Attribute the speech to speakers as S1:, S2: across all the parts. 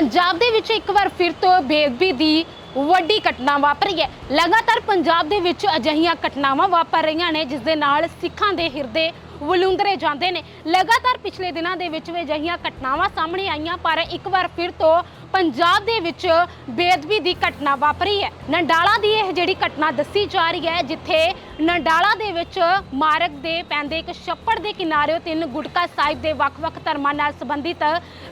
S1: ਪੰਜਾਬ ਦੇ ਵਿੱਚ ਇੱਕ ਵਾਰ ਫਿਰ ਤੋਂ ਬੇਅਦਬੀ ਦੀ ਵੱਡੀ ਘਟਨਾ ਵਾਪਰੀ ਹੈ। ਲਗਾਤਾਰ ਪੰਜਾਬ ਦੇ ਵਿੱਚ ਅਜਿਹੀਆਂ ਘਟਨਾਵਾਂ ਵਾਪਰ ਰਹੀਆਂ ਨੇ ਜਿਸ ਦੇ ਨਾਲ ਸਿੱਖਾਂ ਦੇ ਹਿਰਦੇ ਵਲੂੰਦਰੇ ਜਾਂਦੇ ਨੇ। ਲਗਾਤਾਰ ਪਿਛਲੇ ਦਿਨਾਂ ਦੇ ਵਿੱਚ ਵੀ ਅਜਿਹੀਆਂ ਘਟਨਾਵਾਂ ਸਾਹਮਣੇ ਆਈਆਂ, ਪਰ ਇੱਕ ਵਾਰ ਫਿਰ ਤੋਂ ਪੰਜਾਬ ਦੇ ਵਿੱਚ ਬੇਅਦਬੀ ਦੀ ਘਟਨਾ ਵਾਪਰੀ ਹੈ। ਨੰਡਾਲਾ ਦੀ ਇਹ ਜਿਹੜੀ ਘਟਨਾ ਦੱਸੀ ਜਾ ਰਹੀ ਹੈ, ਜਿੱਥੇ ਨੰਡਾਲਾ ਦੇ ਵਿੱਚ ਮਾਰਗ ਦੇ ਪੈਂਦੇ ਇੱਕ ਛੱਪੜ ਦੇ ਕਿਨਾਰੇ ਤਿੰਨ ਗੁਟਕਾ ਸਾਹਿਬ ਦੇ ਵੱਖ-ਵੱਖ ਧਰਮਾਂ ਨਾਲ ਸੰਬੰਧਿਤ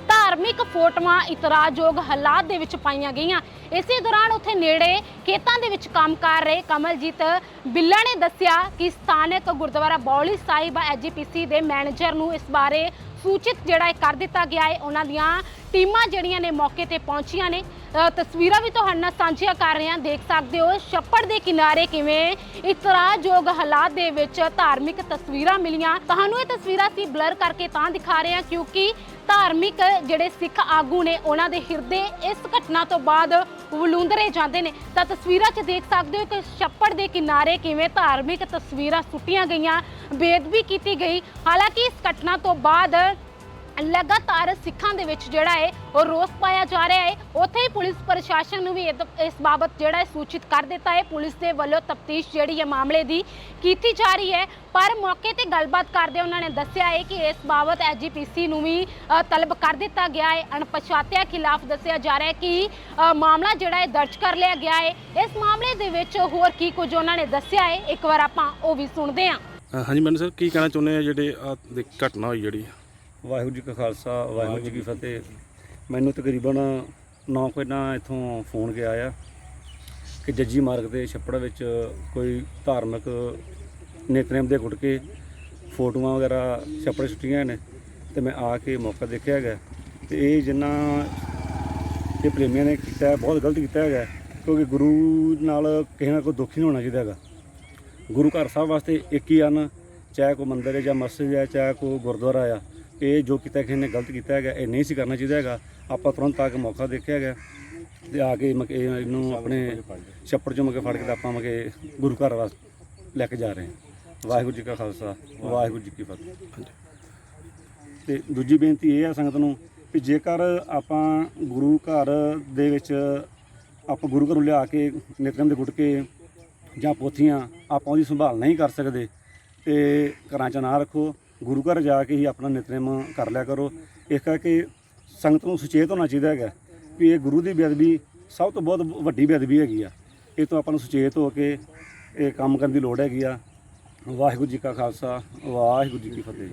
S1: ਧਾਰਮਿਕ ਫੋਟੋਆਂ ਇਤਰਾਜ਼ਯੋਗ ਹਾਲਾਤ ਦੇ ਵਿੱਚ ਪਾਈਆਂ ਗਈਆਂ। ਇਸੇ ਦੌਰਾਨ ਉੱਥੇ ਨੇੜੇ ਖੇਤਾਂ ਦੇ ਵਿੱਚ ਕੰਮ ਕਰ ਰਹੇ ਕਮਲਜੀਤ ਬਿੱਲਾ ਨੇ ਦੱਸਿਆ ਕਿ ਸਥਾਨਕ ਗੁਰਦੁਆਰਾ ਬੌਲੀ ਸਾਹਿਬ ਐਜੀਪੀਸੀ ਦੇ ਮੈਨੇਜਰ ਨੂੰ ਇਸ ਬਾਰੇ ਸੂਚਿਤ ਜਿਹੜਾ ਹੈ ਕਰ ਦਿੱਤਾ ਗਿਆ ਹੈ। ਉਹਨਾਂ ਦੀਆਂ ਟੀਮਾਂ ਜਿਹੜੀਆਂ ਨੇ ਮੌਕੇ ਤੇ ਪਹੁੰਚੀਆਂ ਨੇ। ਅ, ਤਸਵੀਰਾਂ ਵੀ ਤੁਹਾਡੇ ਨਾਲ ਸਾਂਝੀਆਂ ਕਰ ਰਹੇ ਹਾਂ। ਦੇਖ ਸਕਦੇ ਹੋ ਛੱਪੜ ਦੇ ਕਿਨਾਰੇ ਕਿਵੇਂ ਇਤਰਾਜ਼ਯੋਗ ਹਾਲਾਤ ਦੇ ਵਿੱਚ ਧਾਰਮਿਕ ਤਸਵੀਰਾਂ ਮਿਲੀਆਂ। ਤੁਹਾਨੂੰ ਇਹ ਤਸਵੀਰਾਂ ਅਸੀਂ ਬਲਰ ਕਰਕੇ ਤਾਂ ਦਿਖਾ ਰਹੇ ਹਾਂ ਕਿਉਂਕਿ ਧਾਰਮਿਕ ਜਿਹੜੇ ਸਿੱਖ ਆਗੂ ਨੇ ਉਹਨਾਂ ਦੇ ਹਿਰਦੇ ਇਸ ਘਟਨਾ ਤੋਂ ਬਾਅਦ ਵਲੂੰਦਰੇ ਜਾਂਦੇ ਨੇ। ਤਾਂ ਤਸਵੀਰਾਂ 'ਚ ਦੇਖ ਸਕਦੇ ਹੋ ਕਿ ਛੱਪੜ ਦੇ ਕਿਨਾਰੇ ਕਿਵੇਂ ਧਾਰਮਿਕ ਤਸਵੀਰਾਂ ਸੁੱਟੀਆਂ ਗਈਆਂ ਬੇਅਦਬੀ ਕੀਤੀ ਗਈ। ਹਾਲਾਂਕਿ ਇਸ ਘਟਨਾ ਤੋਂ ਬਾਅਦ ਲਗਾਤਾਰ ਸਿੱਖਾਂ ਦੇ ਵਿੱਚ ਜਿਹੜਾ ਹੈ ਉਹ ਰੋਸ ਪਾਇਆ ਜਾ ਰਿਹਾ ਹੈ ਉੱਥੇ ਹੀ ਪੁਲਿਸ ਪ੍ਰਸ਼ਾਸਨ ਨੂੰ ਵੀ ਇਸ ਬਾਬਤ ਜਿਹੜਾ ਹੈ ਸੂਚਿਤ ਕਰ ਦਿੱਤਾ ਹੈ ਪੁਲਿਸ ਦੇ ਵੱਲੋਂ ਤਫਤੀਸ਼ ਜਿਹੜੀ ਹੈ ਮਾਮਲੇ ਦੀ ਕੀਤੀ ਜਾ ਰਹੀ ਹੈ ਪਰ ਮੌਕੇ ਤੇ ਗੱਲਬਾਤ ਕਰਦੇ ਉਹਨਾਂ ਨੇ ਦੱਸਿਆ ਹੈ ਕਿ ਇਸ ਬਾਬਤ ਐਜੀਪੀਸੀ ਨੂੰ ਵੀ ਤਲਬ ਕਰ ਦਿੱਤਾ ਗਿਆ ਹੈ ਅਣਪਛਾਤਿਆਂ ਖਿਲਾਫ ਦੱਸਿਆ ਜਾ ਰਿਹਾ ਹੈ ਕਿ ਮਾਮਲਾ ਜਿਹੜਾ ਹੈ ਦਰਜ ਕਰ ਲਿਆ ਗਿਆ ਹੈ ਇਸ ਮਾਮਲੇ ਦੇ ਵਿੱਚ ਹੋਰ ਕੀ ਕੁਝ ਉਹਨਾਂ ਨੇ ਦੱਸਿਆ ਹੈ ਇੱਕ ਵਾਰ ਆਪਾਂ ਉਹ ਵੀ ਸੁਣਦੇ ਹਾਂ।
S2: ਹਾਂਜੀ ਮੈਨੂੰ ਸਰ, ਕੀ ਕਹਿਣਾ ਚਾਹੁੰਦੇ ਆ ਜਿਹੜੇ ਘਟਨਾ ਹੋਈ ਜਿਹੜੀ?
S3: ਵਾਹਿਗੁਰੂ ਜੀ ਕਾ ਖਾਲਸਾ, ਵਾਹਿਗੁਰੂ ਜੀ ਕੀ ਫਤਿਹ। ਮੈਨੂੰ ਤਕਰੀਬਨ 9 ਵਜੇ ਨਾਲ ਇੱਥੋਂ ਫੋਨ ਗਿਆ ਆ ਕਿ ਜੱਜੀ ਮਾਰਗ ਦੇ ਛੱਪੜ ਵਿੱਚ ਕੋਈ ਧਾਰਮਿਕ ਨੇਤਰੇਮ ਦੇ ਗੁਟਕੇ ਫੋਟੋਆਂ ਵਗੈਰਾ ਛੱਪੜ ਸੁੱਟੀਆਂ ਨੇ ਤੇ ਮੈਂ ਆ ਕੇ ਮੌਕਾ ਦੇਖਿਆ ਹੈਗਾ। ਤੇ ਇਹ ਜਿੰਨਾ ਇਹ ਪ੍ਰੇਮੀਆਂ ਨੇ ਕੀਤਾ ਬਹੁਤ ਗਲਤ ਕੀਤਾ ਹੈਗਾ, ਕਿਉਂਕਿ ਗੁਰੂ ਨਾਲ ਕਿਸੇ ਨਾਲ ਕੋਈ ਦੁੱਖ ਨਹੀਂ ਹੋਣਾ ਚਾਹੀਦਾ ਹੈਗਾ। ਗੁਰੂ ਘਰ ਸਾਹਿਬ ਵਾਸਤੇ ਇੱਕ ਹੀ ਹਨ ਚਾਹੇ ਕੋਈ ਮੰਦਿਰ ਹੈ ਜਾਂ ਮਸਜਿਦ ਹੈ, ਚਾਹੇ ਕੋਈ ਗੁਰਦੁਆਰਾ ਆ ਇਹ ਜੋ ਕੀਤਾ ਕਿਸੇ ਨੇ ਗਲਤ ਕੀਤਾ ਹੈਗਾ, ਇਹ ਨਹੀਂ ਸੀ ਕਰਨਾ ਚਾਹੀਦਾ ਹੈਗਾ। ਆਪਾਂ ਤੁਰੰਤ ਆ ਕੇ ਮੌਕਾ ਦੇਖਿਆ ਹੈਗਾ ਤੇ ਆ ਕੇ ਮਕੇ ਇਹਨੂੰ ਆਪਣੇ ਛੱਪੜ ਚੋਂ ਮਕੇ ਫੜ ਕੇ ਤੇ ਆਪਾਂ ਮਕੇ ਗੁਰੂ ਘਰ ਵਾਸ ਲੈ ਕੇ ਜਾ ਰਹੇ ਹਾਂ। ਵਾਹਿਗੁਰੂ ਜੀ ਕਾ ਖਾਲਸਾ, ਵਾਹਿਗੁਰੂ ਜੀ ਕੀ ਫਤਿਹ। ਤੇ ਦੂਜੀ ਬੇਨਤੀ ਇਹ ਆ ਸੰਗਤ ਨੂੰ ਕਿ ਜੇਕਰ ਆਪਾਂ ਗੁਰੂ ਘਰ ਦੇ ਵਿੱਚ ਆਪਾਂ ਗੁਰੂ ਘਰੋਂ ਲਿਆ ਕੇ ਨਿਤਨੇਮ ਦੇ ਗੁਟਕੇ ਜਾਂ ਪੋਥੀਆਂ ਆਪਾਂ ਉਹਦੀ ਸੰਭਾਲ ਨਹੀਂ ਕਰ ਸਕਦੇ, ਤੇ ਘਰਾਂ 'ਚ ਨਾ ਰੱਖੋ। ਗੁਰੂ ਘਰ ਜਾ ਕੇ ਹੀ ਆਪਣਾ ਨਿਤਨੇਮ ਕਰ ਲਿਆ ਕਰੋ। ਇਸ ਕਰਕੇ ਸੰਗਤ ਨੂੰ ਸੁਚੇਤ ਹੋਣਾ ਚਾਹੀਦਾ ਹੈਗਾ ਵੀ ਇਹ ਗੁਰੂ ਦੀ ਬੇਅਦਬੀ ਸਭ ਤੋਂ ਬਹੁਤ ਵੱਡੀ ਬੇਅਦਬੀ ਹੈਗੀ ਆ। ਇਹ ਤੋਂ ਆਪਾਂ ਨੂੰ ਸੁਚੇਤ ਹੋ ਕੇ ਇਹ ਕੰਮ ਕਰਨ ਦੀ ਲੋੜ ਹੈਗੀ ਆ। ਵਾਹਿਗੁਰੂ ਜੀ ਕਾ ਖਾਲਸਾ, ਵਾਹਿਗੁਰੂ ਜੀ ਕੀ ਫਤਿਹ।